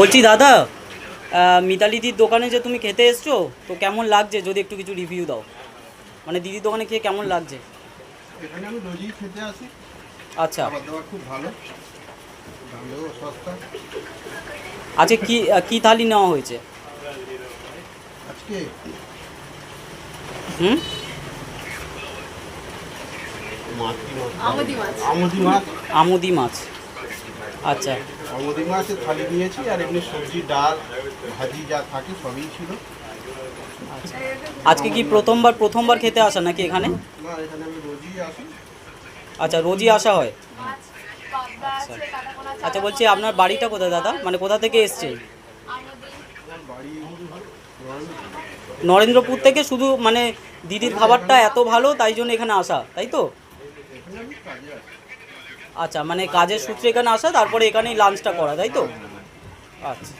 বলছি দাদা মিতালিদির দোকানে যে তুমি খেতে এসছো তো কেমন লাগছে? যদি একটু কিছু রিভিউ দাও। মানে দিদির দোকানে খেয়ে কেমন লাগছে? এখানে আমি রোজই খেতে আসি। আচ্ছা। খাবার দাবার খুব ভালো। সস্তা। আজকে কি কি থালি নেওয়া হয়েছে? আজকে? হুম? আমদি মাছ। আমদি মাছ। আমুদি মাছ। আচ্ছা। আমদি মাছের থালি নিয়েছি আর এমনি সবজি ডাল ভাজি যা থাকে সবই ছিল। আজকে কি প্রথমবার প্রথমবার খেতে আসা নাকি এখানে? আচ্ছা রোজই আসা হয়? আচ্ছা। বলছি আপনার বাড়িটা কোথায় দাদা? মানে কোথা থেকে এসছে নরেন্দ্রপুর থেকে শুধু মানে দিদির খাবারটা এত ভালো তাই জন্য এখানে আসা তাই তো এখানে আমি কাজে আছি আচ্ছা মানে কাজের সূত্রে এখানে আসা তারপরে এখানেই লাঞ্চটা করা তাই তো? আচ্ছা।